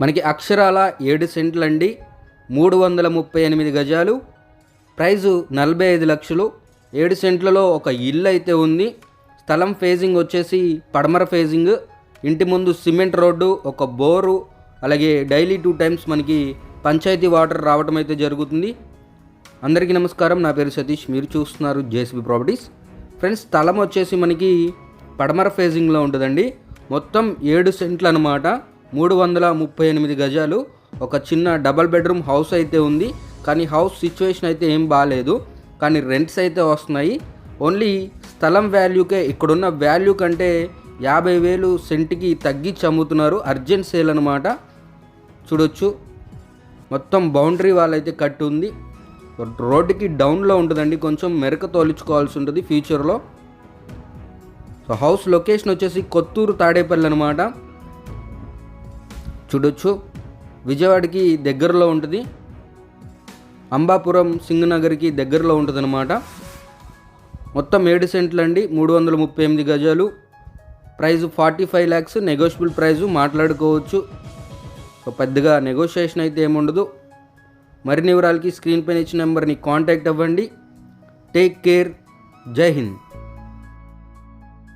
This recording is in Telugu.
మనకి అక్షరాల ఏడు సెంట్లండి. మూడు వందల ముప్పై ఎనిమిది గజాలు. ప్రైజు నలభై ఐదు లక్షలు. ఏడు సెంట్లలో ఒక ఇల్లు అయితే ఉంది. స్థలం ఫేజింగ్ వచ్చేసి పడమర ఫేజింగ్ ఇంటి ముందు సిమెంట్ రోడ్డు ఒక బోరు అలాగే డైలీ టూ టైమ్స్ మనకి పంచాయతీ వాటర్ రావటం అయితే జరుగుతుంది. అందరికీ నమస్కారం. నా పేరు సతీష్. మీరు చూస్తున్నారు జేసీబీ ప్రాపర్టీస్. ఫ్రెండ్స్ స్థలం వచ్చేసి మనకి పడమర ఫేజింగ్లో ఉంటుందండి. మొత్తం ఏడు సెంట్లు అనమాట మూడు వందల ముప్పై ఎనిమిది గజాలు. ఒక చిన్న డబల్ బెడ్రూమ్ హౌస్ అయితే ఉంది. కానీ హౌస్ సిచ్యువేషన్ అయితే ఏం బాగాలేదు కానీ రెంట్స్ అయితే వస్తున్నాయి. ఓన్లీ స్థలం వాల్యూకే ఇక్కడున్న వాల్యూ కంటే యాభై వేలు సెంట్కి తగ్గించి అమ్ముతున్నారు. అర్జెంట్ సేల్ అనమాట చూడొచ్చు. మొత్తం బౌండరీ వాల్ అయితే కట్టి ఉంది రోడ్డుకి డౌన్లో ఉంటుందండి. కొంచెం మెరక తోలుచుకోవాల్సి ఉంటుంది ఫ్యూచర్లో. సో హౌస్ లొకేషన్ వచ్చేసి కొత్తూరు తాడేపల్లి అనమాట చూడొచ్చు. విజయవాడకి దగ్గరలో ఉంటుంది. అంబాపురం సింగనగర్కి దగ్గరలో ఉంటుంది అనమాట మొత్తం ఏడు సెంట్లు అండి మూడు వందల ముప్పై ఎనిమిది గజాలు. Price forty five lakhs negotiable price మాట్లాడుకోవచ్చు. పెద్దగా నెగోషియేషన్ అయితే ఏముండదు. మరిన్ని వివరాలకి స్క్రీన్ పైన ఇచ్చిన నెంబర్ని కాంటాక్ట్ అవ్వండి. టేక్ కేర్ జై హింద్.